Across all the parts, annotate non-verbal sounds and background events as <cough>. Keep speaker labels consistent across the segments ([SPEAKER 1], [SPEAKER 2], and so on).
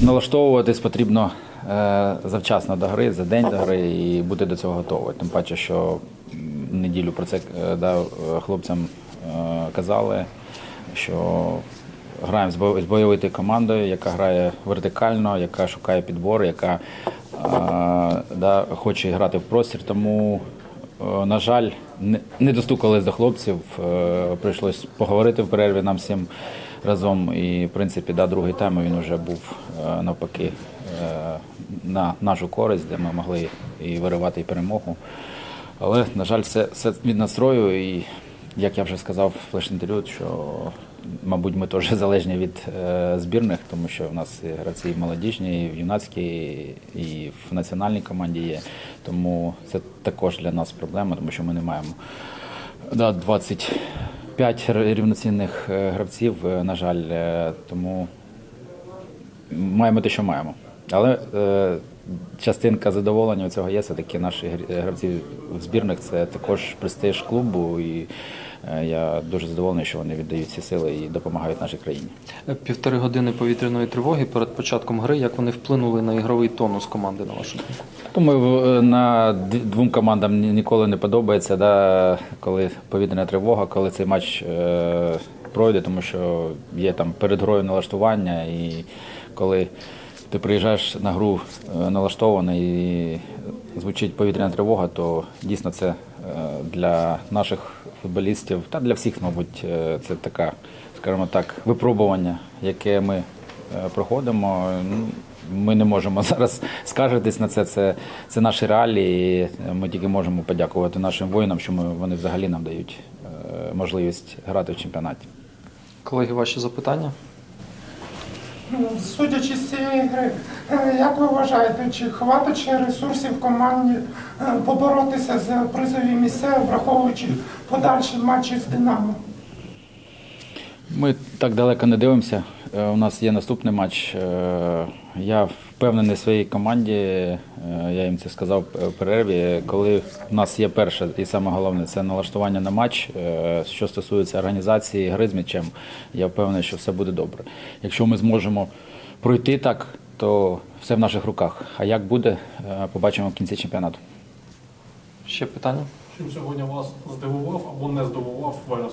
[SPEAKER 1] налаштовуватись потрібно е, завчасно до гри, за день до гри і бути до цього готовим. Тим паче, що неділю про це е, да, е, хлопцям казали, що граємо з бо- з бойовою командою, яка грає вертикально, яка шукає підбор, яка да, хоче грати в простір. Тому, на жаль, не, достукались до хлопців. Прийшлось поговорити в перерві нам всім разом. І, в принципі, да, другий тайм він вже був е, навпаки е, на нашу користь, де ми могли і виривати і перемогу. Але, на жаль, це, це від настрою. І як я вже сказав в флеш-інтерв'ю, що, мабуть, ми теж <laughs> залежні від е, збірних, тому що в нас і і молодіжні, і в юнацькій, і в національній команді є. Тому це також для нас проблема, тому що ми не маємо да, 25 р- рівноцінних е, гравців, е, на жаль, е, тому маємо те, що маємо. Але частинка задоволення у цього є. Все таки наші гр- гравці в збірних це також престиж клубу, і е, я дуже задоволений, що вони віддають ці сили і допомагають нашій країні.
[SPEAKER 2] Півтори години повітряної тривоги перед початком гри. Як вони вплинули на ігровий тонус команди, на вашу думку?
[SPEAKER 1] Думаю, на двом командам ніколи не подобається, да, коли повітряна тривога, коли цей матч е, пройде, тому що є там перед грою налаштування, і коли ти приїжджаєш на гру е, налаштований і звучить повітряна тривога, то дійсно це е, для наших футболістів та для всіх, мабуть, е, це така, скажімо так, випробування, яке ми проходимо. Ну, Ми не можемо <laughs> зараз скаржитись на це. Це, це наші реалії. і Ми тільки можемо подякувати нашим воїнам, що ми, вони взагалі нам дають можливість грати в чемпіонаті.
[SPEAKER 2] Колеги, ваші запитання?
[SPEAKER 3] Судячи з цієї гри, е, як ви вважаєте, чи хватить ще ресурсів команді е, поборотися за призові місця, враховуючи подальші матчі з Динамо?
[SPEAKER 1] Ми так далеко не дивимося. Е, У нас є наступний матч. Я впевнений в своїй команді. е, Я їм це сказав в перерві. Коли у нас є перше і саме головне це налаштування на матч. Е, Що стосується організації гри з м'ячем, я впевнений, що все буде добре. Якщо ми зможемо пройти так, то все в наших руках. А як буде, е, побачимо в кінці чемпіонату.
[SPEAKER 2] Ще питання?
[SPEAKER 4] Чим сьогодні вас здивував або не здивував Велес?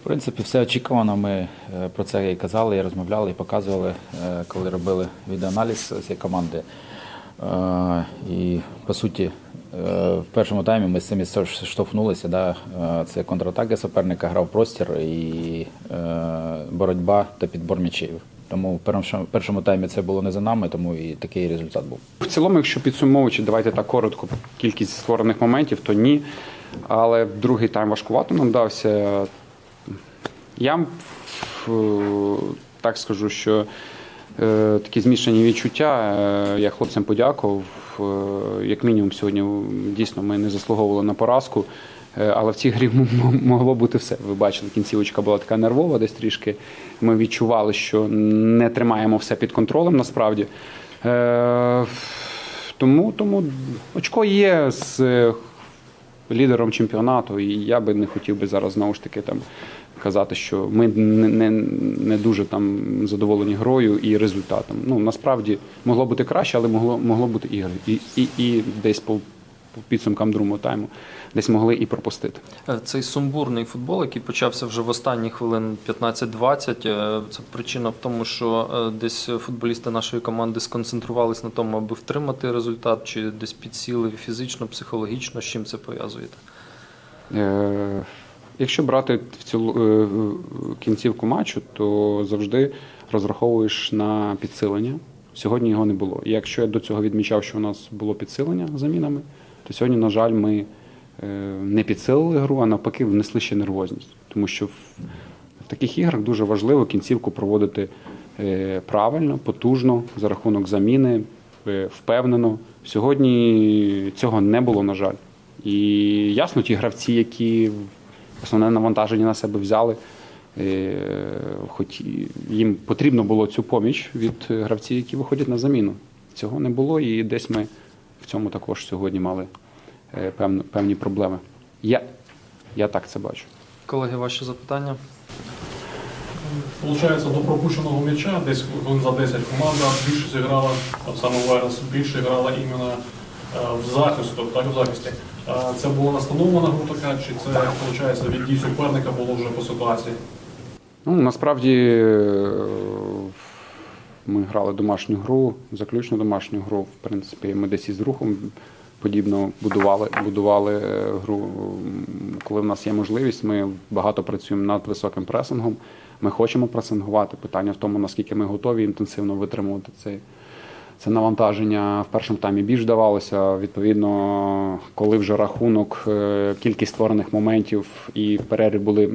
[SPEAKER 1] В принципі, все очікувано. Ми е, про це і казали, і розмовляли, і показували, е, коли робили відеоаналіз цієї команди. Е, І по суті, в першому таймі ми з цим штовхнулися. Да? Це контратаки суперника, грав простір і боротьба та підбор м'ячів. Тому в першому таймі це було не за нами, тому і такий результат був.
[SPEAKER 5] В цілому, якщо підсумовуючи, давайте так коротко кількість створених моментів, то ні. Але другий тайм важкувато нам дався. Я так скажу, що е, такі змішані відчуття. Е, я хлопцям подякував. Е, як мінімум, сьогодні дійсно ми не заслуговували на поразку. Е, Але в цій грі могло бути все. Ви бачили, кінцівочка була така нервова, десь трішки. Ми відчували, що не тримаємо все під контролем насправді. Е, тому, тому очко є з е, лідером чемпіонату, і я би не хотів би зараз знову ж таки там казати, що ми не, не, не дуже там задоволені грою і результатом. Ну насправді могло бути краще, але могло, могло бути ігри. І, і, і десь по, по підсумкам другого тайму десь могли і пропустити.
[SPEAKER 2] Е, Цей сумбурний футбол, який почався вже в останні хвилин 15-20, е, це причина в тому, що е, десь футболісти нашої команди сконцентрувались на тому, аби втримати результат, чи десь підсіли фізично, психологічно. З чим це пов'язуєте?
[SPEAKER 5] Е, Якщо брати в цілу е, кінцівку матчу, то завжди розраховуєш на підсилення. Сьогодні його не було. І якщо я до цього відмічав, що у нас було підсилення замінами, то сьогодні, на жаль, ми е, не підсилили гру, а навпаки, внесли ще нервозність. Тому що в, таких іграх дуже важливо кінцівку проводити е, правильно, потужно, за рахунок заміни, впевнено. Сьогодні цього не було, на жаль. І ясно, ті гравці, які основне навантаження на себе взяли, е, хоч їм потрібно було цю поміч від гравців, які виходять на заміну. Цього не було, і десь ми в цьому також сьогодні мали е, певні, проблеми. Я, я так це бачу.
[SPEAKER 2] Колеги, ваші запитання?
[SPEAKER 4] Получається, до пропущеного м'яча, десь за 10 команда більше зіграла, саме Верес, більше грала іменно в захисту, так, в захисті. Е, Це була настановлена така, чи це, виходить, від дій суперника було вже по ситуації?
[SPEAKER 5] Ну, насправді е, ми грали домашню гру, заключну домашню гру. В принципі, ми десь із рухом подібно будували, будували е, гру. Коли в нас є можливість, ми багато працюємо над високим пресингом. Ми хочемо пресингувати. Питання в тому, наскільки ми готові інтенсивно витримувати цей. Це навантаження в першому таймі більш давалося. Відповідно, коли вже рахунок, е, кількість створених моментів і в перерві були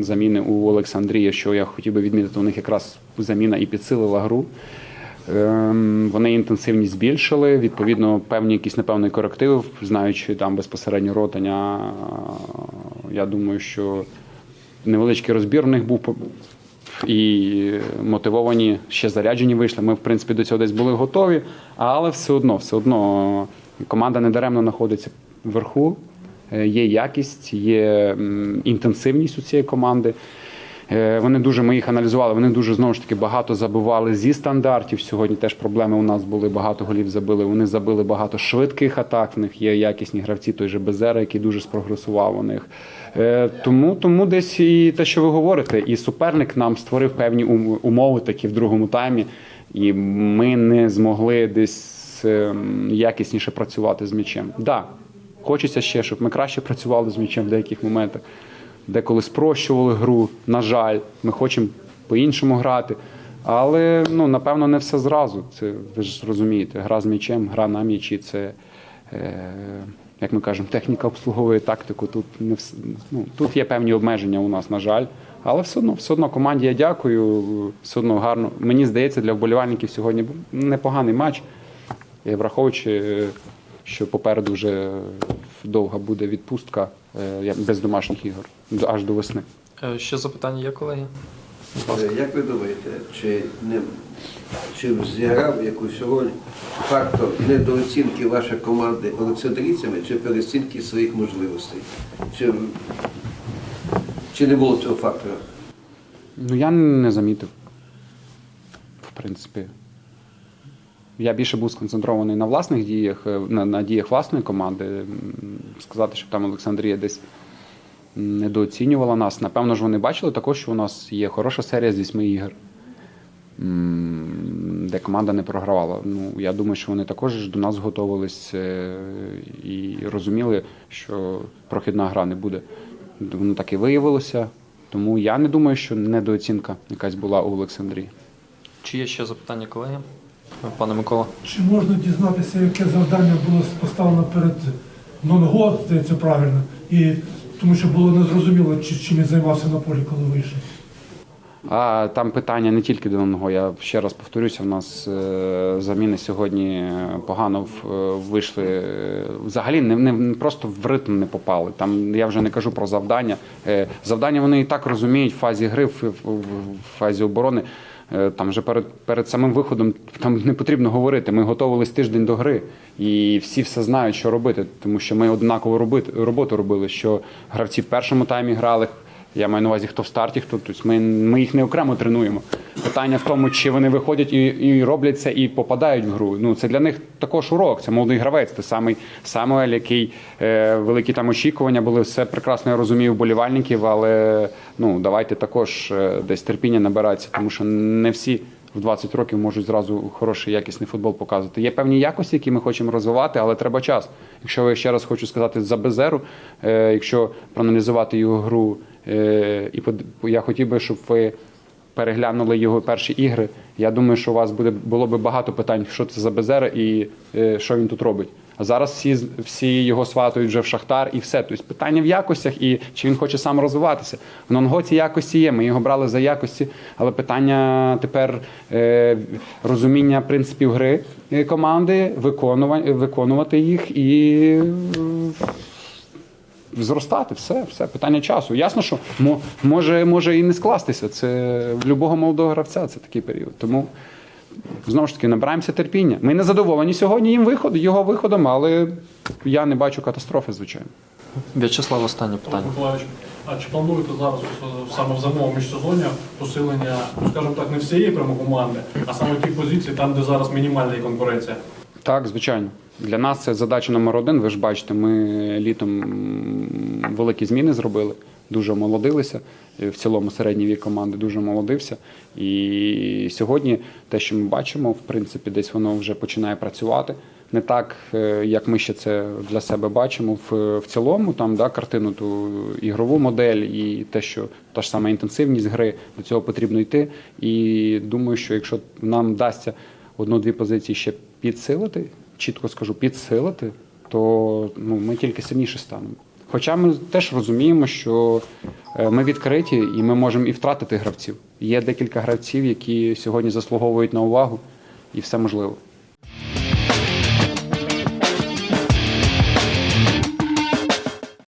[SPEAKER 5] заміни у Олександрія, що я хотів би відмітити, у них якраз заміна і підсилила гру. Ем, Вони інтенсивність збільшили. Відповідно, певні якісь непевний коректив, знаючи там безпосередньо ротання. Я думаю, що невеличкий розбір в них був і мотивовані, ще заряджені вийшли. Ми, в принципі, до цього десь були готові, але все одно, все одно команда недаремно знаходиться вверху. Е, Є якість, є інтенсивність у цієї команди. Е, Вони дуже ми їх аналізували. Вони дуже знову ж таки багато забивали зі стандартів. Сьогодні теж проблеми у нас були. Багато голів забили. Вони забили багато швидких атак. В них є якісні гравці, той же Безера, який дуже спрогресував у них. Е, Тому, тому десь і те, що ви говорите, і суперник нам створив певні умови такі в другому таймі, і ми не змогли десь ем, якісніше працювати з м'ячем. Да, хочеться ще, щоб ми краще працювали з м'ячем в деяких моментах деколи спрощували гру. На жаль, ми хочемо по-іншому грати. Але ну, напевно не все зразу. Це ви ж розумієте, гра з м'ячем, гра на м'ячі це, е, як ми кажемо, техніка обслуговує тактику. Тут не вс- ну, тут є певні обмеження у нас, на жаль. Але все одно, все одно команді я дякую. Все одно гарно. Мені здається, для вболівальників сьогодні був непоганий матч. Враховуючи, е, що попереду вже довга буде відпустка е, без домашніх ігор аж до весни.
[SPEAKER 2] Е, Ще запитання є, колеги?
[SPEAKER 6] Е, Як ви думаєте, чи не чи зіграв якусь роль фактор недооцінки вашої команди олександрійцями чи переоцінки своїх можливостей? Чи, чи не було цього фактора?
[SPEAKER 5] Ну я не замітив. В принципі. Я більше був сконцентрований на власних діях, е, на, на діях власної команди. Сказати, що там Олександрія десь недооцінювала нас. Напевно ж, вони бачили також, що у нас є хороша серія з вісьми ігор, де команда не програвала. Ну, я думаю, що вони також до нас готувались е, і розуміли, що прохідна гра не буде. Воно так і виявилося. Тому я не думаю, що недооцінка якась була у Олександрії.
[SPEAKER 2] Чи є ще запитання, колеги? Пане Микола.
[SPEAKER 7] Чи можна дізнатися, яке завдання було поставлено перед Нонго, здається, правильно, і тому що було незрозуміло, чи, чим він займався на полі, коли вийшов.
[SPEAKER 5] А там питання не тільки до нього. Я ще раз повторюся, в нас е, заміни сьогодні погано в- е, вийшли. е, Взагалі не, не просто в ритм не попали. Там я вже не кажу про завдання. Е, Завдання вони і так розуміють в фазі гри, в, в, в фазі оборони. Е, Там вже перед, перед самим виходом там не потрібно говорити. Ми готувалися тиждень до гри, і всі все знають, що робити, тому що ми однаково робити, роботу робили. Що гравці в першому таймі грали, я маю на увазі, хто в старті, хто тобто ми, ми їх не окремо тренуємо. Питання в тому, чи вони виходять і, і роблять це і попадають в гру. Ну це для них також урок. Це молодий гравець. Це самий Самуель, який е, великі там очікування були. Все прекрасно я розумію вболівальників, але ну давайте також е, десь терпіння набиратися, тому що не всі. В 20 років можуть зразу хороший якісний футбол показувати. Є певні якості, які ми хочемо розвивати, але треба час. Якщо я ще раз хочу сказати за Безеру, е, якщо проаналізувати його гру, е, і я хотів би, щоб ви переглянули його перші ігри. Я думаю, що у вас буде було би багато питань, що це за Безера і е, що він тут робить. А зараз всі всі його сватують вже в Шахтар і все. Тобто питання в якостях і чи він хоче сам розвиватися. В Нонго ці якості є. Ми його брали за якості, але питання тепер е, розуміння принципів гри е, команди, виконувати, виконувати їх і. е, Зростати, все, все питання часу. Ясно, що може, може і не скластися. Це в будь-якого молодого гравця це такий період. Тому знову ж таки набираємося терпіння. Ми не задоволені сьогодні їм виход, його виходом, але я не бачу катастрофи, звичайно.
[SPEAKER 2] В'ячеслав, останнє питання.
[SPEAKER 4] А чи плануєте зараз саме в зимовому міжсезоння посилення, ну скажімо так, не всієї прямо команди, а саме тих позицій, там, де зараз мінімальна конкуренція?
[SPEAKER 5] Так, звичайно. Для нас це задача номер один. Ви ж бачите, ми літом великі зміни зробили, дуже омолодилися. Е, В цілому середній вік команди дуже омолодився. І сьогодні те, що ми бачимо, в принципі, десь воно вже починає працювати. Не так, е, як ми ще це для себе бачимо в, в цілому, там да, картину ту ігрову модель і те, що та ж сама інтенсивність гри, до цього потрібно йти. І думаю, що якщо нам вдасться одну-дві позиції ще підсилити, чітко скажу, підсилити, то ну, ми тільки сильніше станемо. Хоча ми теж розуміємо, що е, ми відкриті і ми можемо і втратити гравців. Є декілька гравців, які сьогодні заслуговують на увагу, і все можливо.